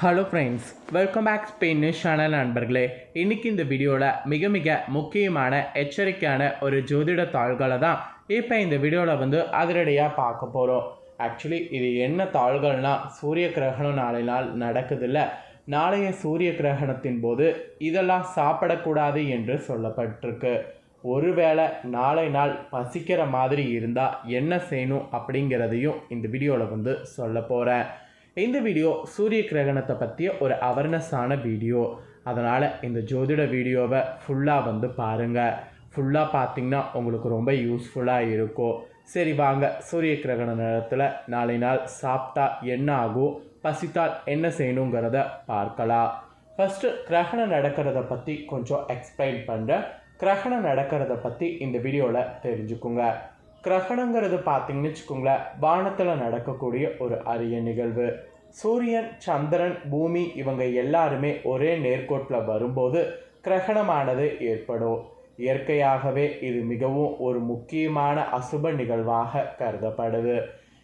Hello friends welcome back Spain channel நண்பர்களே. இன்னைக்கு இந்த வீடியோவில் மிக மிக முக்கியமான எச்சரிக்கையான ஒரு ஜோதிட தாள்களை தான் இப்போ இந்த வீடியோவில் வந்து அதிரடியாக பார்க்க போகிறோம் ஆக்சுவலி இது என்ன தாள்கள்னா சூரிய கிரகணம் நாளை நாள் நடக்குதுல்ல. நாளைய சூரிய கிரகணத்தின் போது இதெல்லாம் சாப்பிடக்கூடாது என்று சொல்லப்பட்டிருக்கு. ஒருவேளை நாளை நாள் பசிக்கிற மாதிரி இருந்தால் என்ன செய்யணும் அப்படிங்கிறதையும் இந்த வீடியோவில் வந்து சொல்ல போகிறேன் இந்த வீடியோ சூரிய கிரகணத்தை பற்றிய ஒரு அவேர்னஸான வீடியோ. அதனால் இந்த ஜோதிட வீடியோவை ஃபுல்லாக வந்து பாருங்கள் ஃபுல்லாக பார்த்தீங்கன்னா உங்களுக்கு ரொம்ப யூஸ்ஃபுல்லாக இருக்கும். சரி வாங்க. சூரிய கிரகண நேரத்தில் நாளை நாள் சாப்பிட்டா என்ன ஆகும்? பசித்தால் என்ன செய்யணுங்கிறத பார்க்கலாம். ஃபஸ்ட்டு கிரகணம் நடக்கிறத பற்றி கொஞ்சம் எக்ஸ்பிளைன் பண்ணுறேன் கிரகணம் நடக்கிறத பற்றி இந்த வீடியோவில் தெரிஞ்சுக்குங்க. கிரகணங்கிறது பார்த்தீங்கன்னு வச்சுக்கோங்களேன் வானத்தில் நடக்கக்கூடிய ஒரு அரிய நிகழ்வு. சூரியன் சந்திரன் பூமி இவங்க எல்லாருமே ஒரே நேர்கோட்டில் வரும்போது கிரகணமானது ஏற்படும். இயற்கையாகவே இது மிகவும் ஒரு முக்கியமான அசுப நிகழ்வாக கருதப்படுது.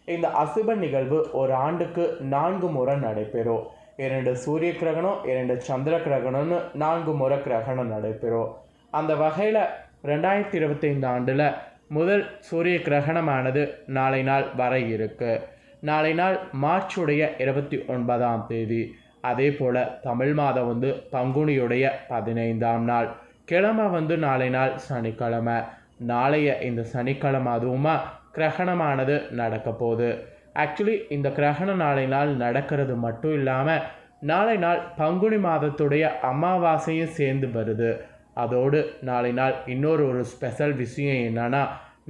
இந்த அசுப நிகழ்வு ஒரு ஆண்டுக்கு நான்கு முறை நடைபெறும். இரண்டு சூரிய கிரகணம் இரண்டு சந்திர கிரகணம்னு நான்கு முறை கிரகணம் நடைபெறும். அந்த வகையில் ரெண்டாயிரத்தி இருபத்தைந்து ஆண்டில் முதல் சூரிய கிரகணமானது நாளை நாள் வர இருக்கு. நாளை நாள் மார்ச்சுடைய இருபத்தி ஒன்பதாம் தேதி. அதே போல் தமிழ் மாதம் வந்து பங்குனியுடைய பதினைந்தாம் நாள். கிழமை வந்து நாளை நாள் சனிக்கிழமை. நாளைய இந்த சனிக்கிழமை அதுவுமா கிரகணமானது நடக்க போகுது. ஆக்சுவலி இந்த கிரகணம் நாளை நாள் நடக்கிறது மட்டும் இல்லாமல் நாளை நாள் பங்குனி மாதத்துடைய அமாவாசையும் சேர்ந்து வருது. அதோடு நாளை நாள் இன்னொரு ஒரு ஸ்பெஷல் விஷயம் என்னென்னா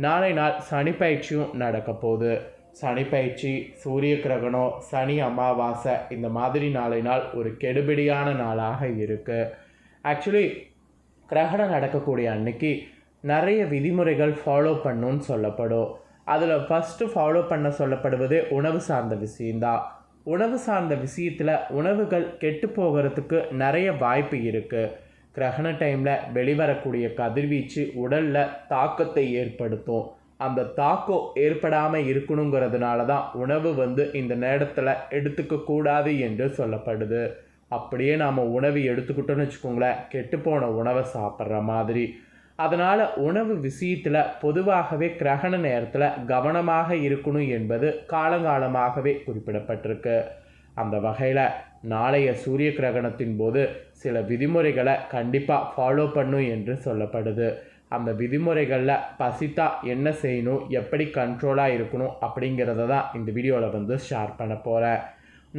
நாளை நாள் சனி பயிற்சியும் நடக்க போகுது. சனி பயிற்சி சூரிய கிரகணம் சனி அமாவாசை இந்த மாதிரி நாளை நாள் ஒரு கெடுபிடியான நாளாக இருக்குது ஆக்சுவலி கிரகணம் நடக்கக்கூடிய அன்னைக்கு நிறைய விதிமுறைகள் ஃபாலோ பண்ணுன்னு சொல்லப்படும். அதில் ஃபஸ்ட்டு ஃபாலோ பண்ண சொல்லப்படுவது உணவு சார்ந்த விஷயந்தான் உணவு சார்ந்த விஷயத்தில் உணவுகள் கெட்டு போகிறதுக்கு நிறைய வாய்ப்பு இருக்குது கிரகண டைமில் வெளிவரக்கூடிய கதிர்வீச்சு உடலில் தாக்கத்தை ஏற்படுத்தும். அந்த தாக்கம் ஏற்படாமல் இருக்கணுங்கிறதுனால தான் உணவு வந்து இந்த நேரத்தில் எடுத்துக்க கூடாது என்று சொல்லப்படுது. அப்படியே நாம் உணவு எடுத்துக்கிட்டோன்னு வச்சுக்கோங்களேன் கெட்டுப்போன உணவை சாப்பிட்ற மாதிரி. அதனால் உணவு விஷயத்தில் பொதுவாகவே கிரகண நேரத்தில் கவனமாக இருக்கணும் என்பது காலங்காலமாகவே குறிப்பிடப்பட்டிருக்கு. அந்த வகையில் நாளைய சூரிய கிரகணத்தின் போது சில விதிமுறைகளை கண்டிப்பாக ஃபாலோ பண்ணும் என்று சொல்லப்படுது. அந்த விதிமுறைகளில் பசித்தா என்ன செய்யணும் எப்படி கண்ட்ரோலாக இருக்கணும் அப்படிங்கிறத தான் இந்த வீடியோவில் வந்து ஷேர் பண்ண போகிறேன்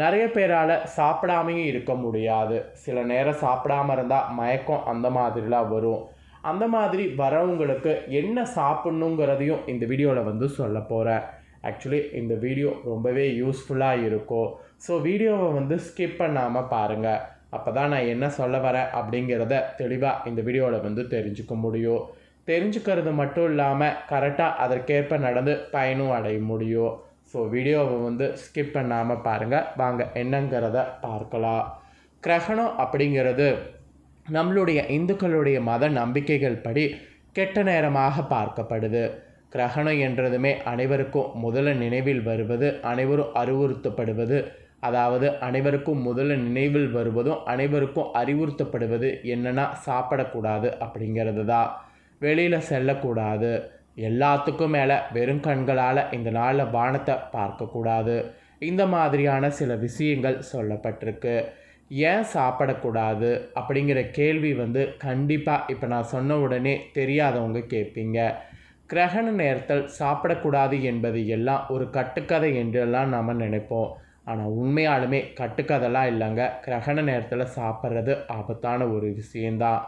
நிறைய பேரால் சாப்பிடாமையும் இருக்க முடியாது. சில நேரம் சாப்பிடாம இருந்தால் மயக்கம் அந்த மாதிரிலாம் வரும். அந்த மாதிரி வரவங்களுக்கு என்ன சாப்பிட்ணுங்கிறதையும் இந்த வீடியோவில் வந்து சொல்ல போகிறேன் ஆக்சுவலி இந்த வீடியோ ரொம்பவே யூஸ்ஃபுல்லாக இருக்கும் ஸோ வீடியோவை வந்து ஸ்கிப் பண்ணாமல் பாருங்கள் அப்போ தான் நான் என்ன சொல்ல வரேன் அப்படிங்கிறத தெளிவாக இந்த வீடியோவில் வந்து தெரிஞ்சுக்க முடியும். தெரிஞ்சுக்கிறது மட்டும் இல்லாமல் கரெக்டாக அதற்கேற்ப நடந்து பயனும் அடைய முடியும். ஸோ வீடியோவை வந்து ஸ்கிப் பண்ணாமல் பாருங்கள் வாங்க என்னங்கிறத பார்க்கலாம். கிரகணம் அப்படிங்கிறது நம்மளுடைய இந்துக்களுடைய மத நம்பிக்கைகள் படி கெட்ட நேரமாக பார்க்கப்படுது. கிரகணம் என்றதுமே அனைவருக்கும் முதல்ல நினைவில் வருவது அனைவரும் அறிவுறுத்தப்படுவது. அதாவது அனைவருக்கும் முதல்ல நினைவில் வருவதும் அனைவருக்கும் அறிவுறுத்தப்படுவது என்னென்னா சாப்பிடக்கூடாது அப்படிங்கிறது தான் வெளியில் செல்லக்கூடாது. எல்லாத்துக்கும் மேலே வெறும் கண்களால் இந்த நாளில் வானத்தை பார்க்கக்கூடாது. இந்த மாதிரியான சில விஷயங்கள் சொல்லப்பட்டிருக்கு. ஏன் சாப்பிடக்கூடாது அப்படிங்கிற கேள்வி வந்து கண்டிப்பாக இப்போ நான் சொன்ன உடனே தெரியாதவங்க கேட்பீங்க. கிரகண நேரத்தில் சாப்பிடக்கூடாது என்பது எல்லாம் ஒரு கட்டுக்கதை என்றெல்லாம் நாம் நினைப்போம். ஆனால் உண்மையாலுமே கட்டுக்கதைலாம் இல்லைங்க. கிரகண நேரத்தில் சாப்பிட்றது ஆபத்தான ஒரு விஷயந்தான்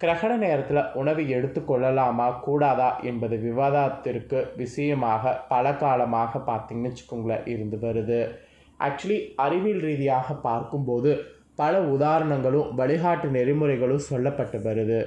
கிரகண நேரத்தில் உணவு எடுத்துக்கொள்ளலாமா கூடாதா என்பது விவாதத்திற்கு விஷயமாக பல காலமாக பார்த்திங்கன்னு வச்சுக்கோங்களேன் இருந்து வருது. ஆக்சுவலி அறிவியல் ரீதியாக பார்க்கும்போது பல உதாரணங்களும் வழிகாட்டு நெறிமுறைகளும் சொல்லப்பட்டு வருது.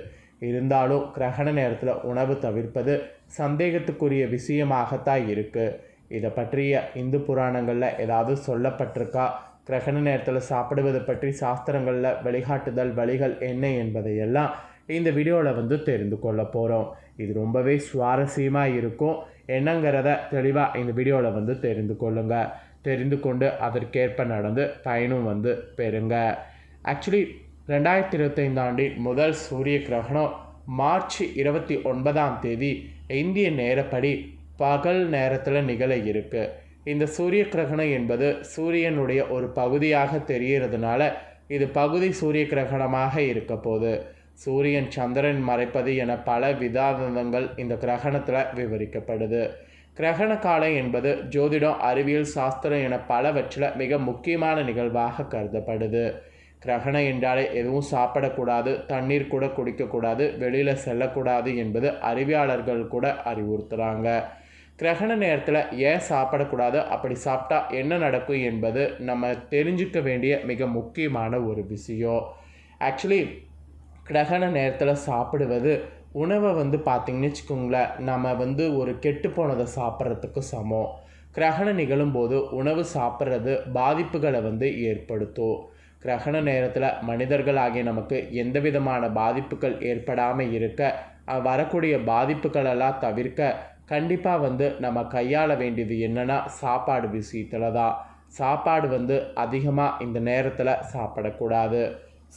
இருந்தாலும் கிரகண நேரத்தில் உணவு தவிர்ப்பது சந்தேகத்துக்குரிய விஷயமாகத்தான் இருக்குது இதை பற்றிய இந்து புராணங்களில் ஏதாவது சொல்லப்பட்டிருக்கா? கிரகண நேரத்தில் சாப்பிடுவது பற்றி சாஸ்திரங்களில் வழிகாட்டுதல் வழிகள் என்ன என்பதையெல்லாம் இந்த வீடியோவில் வந்து தெரிந்து கொள்ள போகிறோம் இது ரொம்பவே சுவாரஸ்யமாக இருக்கும். என்னங்கிறத தெளிவாக இந்த வீடியோவில் வந்து தெரிந்து கொள்ளுங்கள் தெரிந்து கொண்டு அதற்கேற்ப நடந்து பயனும் வந்து பெறுங்க. ஆக்சுவலி ரெண்டாயிரத்தி இருபத்தைந்து ஆண்டின் முதல் சூரிய கிரகணம் மார்ச் இருபத்தி ஒன்பதாம் தேதி இந்திய நேரப்படி பகல் நேரத்தில் நிகழ இருக்கு. இந்த சூரிய கிரகணம் என்பது சூரியனுடைய ஒரு பகுதியாக தெரிகிறதுனால இது பகுதி சூரிய கிரகணமாக இருக்க போகுது. சூரியன் சந்திரன் மறைப்பது என பல விதாந்தங்கள் இந்த கிரகணத்தில் விவரிக்கப்படுது. கிரகண காலம் என்பது ஜோதிடம் அறிவியல் சாஸ்திரம் என பலவற்றில் மிக முக்கியமான நிகழ்வாக கருதப்படுது. கிரகணம் என்றாலே எதுவும் சாப்பிடக்கூடாது தண்ணீர் கூட குடிக்கக்கூடாது வெளியில் செல்லக்கூடாது என்பது அறிவியாளர்கள் கூட அறிவுறுத்துகிறாங்க கிரகண நேரத்தில் ஏன் சாப்பிடக்கூடாது? அப்படி சாப்பிட்டா என்ன நடக்கும் என்பது நம்ம தெரிஞ்சுக்க வேண்டிய மிக முக்கியமான ஒரு விஷயம். ஆக்சுவலி கிரகண நேரத்தில் சாப்பிடுவது உணவை வந்து பார்த்திங்கன்னு வச்சுக்கோங்களேன் நம்ம வந்து ஒரு கெட்டு போனதை சாப்பிட்றதுக்கு சமம். கிரகணம் நிகழும்போது உணவு சாப்பிட்றது பாதிப்புகளை வந்து ஏற்படுத்தும். கிரகண நேரத்தில் மனிதர்கள் ஆகிய நமக்கு எந்த விதமான பாதிப்புகள் ஏற்படாமல் இருக்க வரக்கூடிய பாதிப்புகளெல்லாம் தவிர்க்க கண்டிப்பாக வந்து நம்ம கையாள வேண்டியது என்னென்னா சாப்பாடு விஷயத்தில் தான். சாப்பாடு வந்து அதிகமாக இந்த நேரத்தில் சாப்பிடக்கூடாது.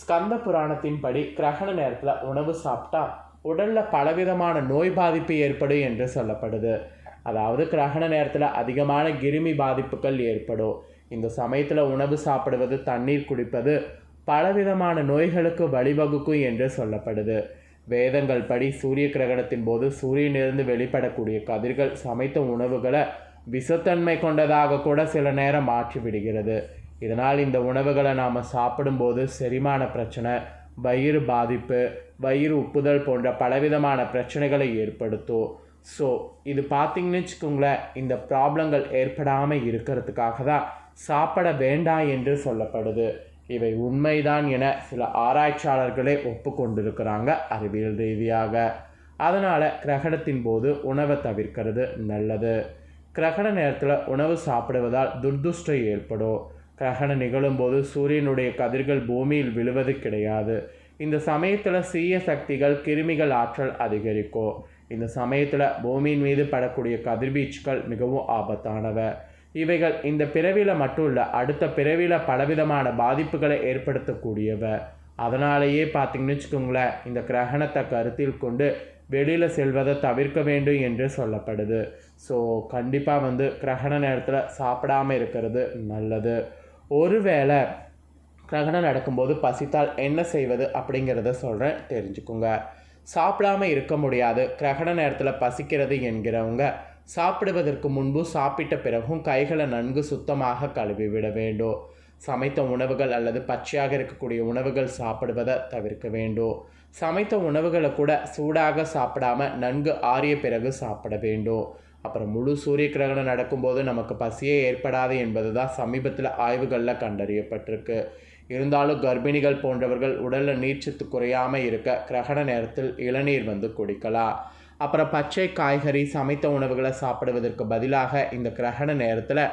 ஸ்கந்த புராணத்தின்படி கிரகண நேரத்தில் உணவு சாப்பிட்டா உடலில் பலவிதமான நோய் பாதிப்பு ஏற்படும் என்று சொல்லப்படுது. அதாவது கிரகண நேரத்தில் அதிகமான கிருமி பாதிப்புகள் ஏற்படும். இந்த சமயத்தில் உணவு சாப்பிடுவது தண்ணீர் குடிப்பது பலவிதமான நோய்களுக்கு வழிவகுக்கும் என்று சொல்லப்படுது. வேதங்கள் படி சூரிய கிரகணத்தின் போது சூரியனிலிருந்து வெளிப்படக்கூடிய கதிர்கள் சமைத்த உணவுகளை விஷத்தன்மை கொண்டதாக கூட சில நேரம் மாற்றி விடுகிறது. இதனால் இந்த உணவுகளை நாம் சாப்பிடும்போது செரிமான பிரச்சனை வயிறு பாதிப்பு வயிறு உப்புதல் போன்ற பலவிதமான பிரச்சனைகளை ஏற்படுத்தும். ஸோ இது பார்த்திங்கன்னு வச்சுக்கோங்களேன் இந்த ப்ராப்ளங்கள் ஏற்படாமல் இருக்கிறதுக்காக தான் சாப்பிட வேண்டாம் என்று சொல்லப்படுது. இவை உண்மைதான் என சில ஆராய்ச்சியாளர்களே ஒப்புக்கொண்டிருக்கிறாங்க அறிவியல் ரீதியாக. அதனால் கிரகணத்தின் போது உணவை தவிர்க்கிறது நல்லது. கிரகண நேரத்தில் உணவு சாப்பிடுவதால் துர்துஷ்டம் ஏற்படும். கிரகணம் நிகழும்போது சூரியனுடைய கதிர்கள் பூமியில் விழுவது கிடையாது. இந்த சமயத்தில் சீய சக்திகள் கிருமிகள் ஆற்றல் அதிகரிக்கும். இந்த சமயத்தில் பூமியின் மீது படக்கூடிய கதிர்வீச்சுகள் மிகவும் ஆபத்தானவை. இவைகள் இந்த பிறவியில் மட்டும் இல்லை அடுத்த பிறவியில் பலவிதமான பாதிப்புகளை ஏற்படுத்தக்கூடியவை. அதனாலேயே பார்த்தீங்கன்னு வச்சுக்கோங்களேன் இந்த கிரகணத்தை கருத்தில் கொண்டு வெளியில் செல்வதை தவிர்க்க வேண்டும் என்று சொல்லப்படுது. ஸோ கண்டிப்பாக வந்து கிரகண நேரத்தில் சாப்பிடாம இருக்கிறது நல்லது. ஒருவேளை கிரகணம் நடக்கும்போது பசித்தால் என்ன செய்வது அப்படிங்கிறத சொல்கிறேன் தெரிஞ்சுக்குங்க. சாப்பிடாம இருக்க முடியாது கிரகண நேரத்தில் பசிக்கிறது என்கிறவங்க சாப்பிடுவதற்கு முன்பு சாப்பிட்ட பிறகும் கைகளை நன்கு சுத்தமாக கழுவி விட வேண்டும் சமைத்த உணவுகள் அல்லது பச்சையாக இருக்கக்கூடிய உணவுகள் சாப்பிடுவதை தவிர்க்க வேண்டும் சமைத்த உணவுகளை கூட சூடாக சாப்பிடாம நன்கு ஆறிய பிறகு சாப்பிட வேண்டும் அப்புறம் முழு சூரிய கிரகணம் நடக்கும்போது நமக்கு பசியே ஏற்படாது என்பது தான் சமீபத்தில் ஆய்வுகளில் கண்டறியப்பட்டிருக்கு. இருந்தாலும் கர்ப்பிணிகள் போன்றவர்கள் உடலில் நீர்ச்சத்து குறையாமல் இருக்க கிரகண நேரத்தில் இளநீர் வந்து குடிக்கலாம். அப்புறம் பச்சை காய்கறி சமைத்த உணவுகளை சாப்பிடுவதற்கு பதிலாக இந்த கிரகண நேரத்தில்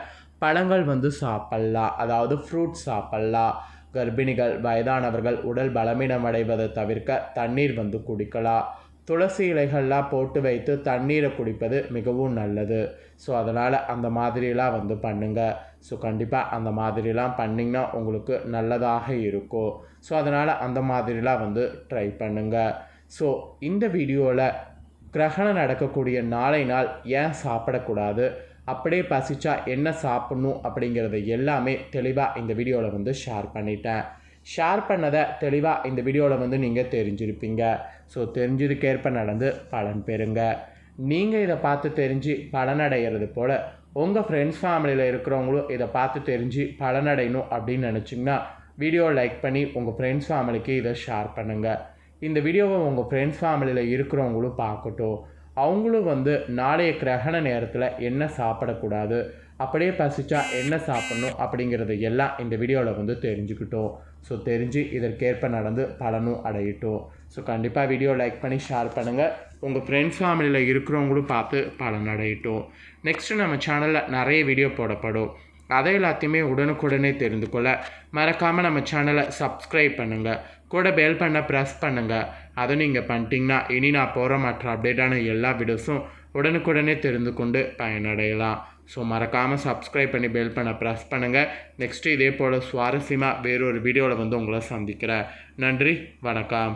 பழங்கள் வந்து சாப்பிட்லாம். அதாவது ஃப்ரூட் சாப்பிட்லாம். கர்ப்பிணிகள் வயதானவர்கள் உடல் பலமீனம் அடைவதை தவிர்க்க தண்ணீர் வந்து குடிக்கலாம். துளசி இலைகள்லாம் போட்டு வைத்து தண்ணீரை குடிப்பது மிகவும் நல்லது. ஸோ அதனால் அந்த மாதிரிலாம் வந்து பண்ணுங்கள் ஸோ கண்டிப்பாக அந்த மாதிரிலாம் பண்ணிங்கன்னா உங்களுக்கு நல்லதாக இருக்கும். ஸோ அதனால் அந்த மாதிரிலாம் வந்து ட்ரை பண்ணுங்கள் ஸோ இந்த வீடியோவில் கிரகணம் நடக்கக்கூடிய நாளை நாள் ஏன் சாப்பிடக்கூடாது? அப்படியே பசிச்சா என்ன சாப்பிட்ணும் அப்படிங்கிறத எல்லாமே தெளிவாக இந்த வீடியோவில் வந்து ஷேர் பண்ணிட்டேன். ஷேர் பண்ணதை தெளிவாக இந்த வீடியோவில் வந்து நீங்கள் தெரிஞ்சிருப்பீங்க. ஸோ தெரிஞ்சதுக்கேற்ப நடந்து பலன் பெறுங்க. நீங்கள் இதை பார்த்து தெரிஞ்சு பலனடைகிறது போல் உங்கள் ஃப்ரெண்ட்ஸ் ஃபேமிலியில் இருக்கிறவங்களும் இதை பார்த்து தெரிஞ்சு பலனடையணும் அப்படின்னு நினச்சிங்கன்னா வீடியோ லைக் பண்ணி உங்கள் ஃப்ரெண்ட்ஸ் ஃபேமிலிக்கு இதை ஷேர் பண்ணுங்கள் இந்த வீடியோவை உங்கள் ஃப்ரெண்ட்ஸ் ஃபேமிலியில் இருக்கிறவங்களும் பார்க்கட்டும். அவங்களும் வந்து நாளைய கிரகண நேரத்தில் என்ன சாப்பிடக்கூடாது அப்படியே பசிச்சா என்ன சாப்பிடணும் அப்படிங்கிறது எல்லாம் இந்த வீடியோவில் வந்து தெரிஞ்சுக்கிட்டோம். ஸோ தெரிஞ்சு இதற்கேற்ப நடந்து பலனும் அடையட்டும். ஸோ கண்டிப்பாக வீடியோ லைக் பண்ணி ஷேர் பண்ணுங்கள் உங்கள் ஃப்ரெண்ட்ஸ் ஃபேமிலியில் இருக்கிறவங்களும் பார்த்து பலன் அடையட்டும். நெக்ஸ்ட்டு நம்ம சேனலில் நிறைய வீடியோ போடப்படும். அதை எல்லாத்தையுமே உடனுக்குடனே தெரிந்து கொள்ள மறக்காமல் நம்ம சேனலை சப்ஸ்கிரைப் பண்ணுங்கள் கூட பெல் பண்ண ப்ரெஸ் பண்ணுங்கள் அதை நீங்கள் பண்ணிட்டீங்கன்னா இனி நான் போகிற மற்ற அப்டேட்டான எல்லா வீடியோஸும் உடனுக்குடனே தெரிந்து கொண்டு பயனடையலாம். ஸோ மறக்காமல் சப்ஸ்கிரைப் பண்ணி பெல் பண்ண ப்ரெஸ் பண்ணுங்கள் நெக்ஸ்ட்டு இதே போல் சுவாரஸ்யமாக வேறொரு வீடியோவில் வந்து உங்களை சந்திக்கிறேன். நன்றி வணக்கம்.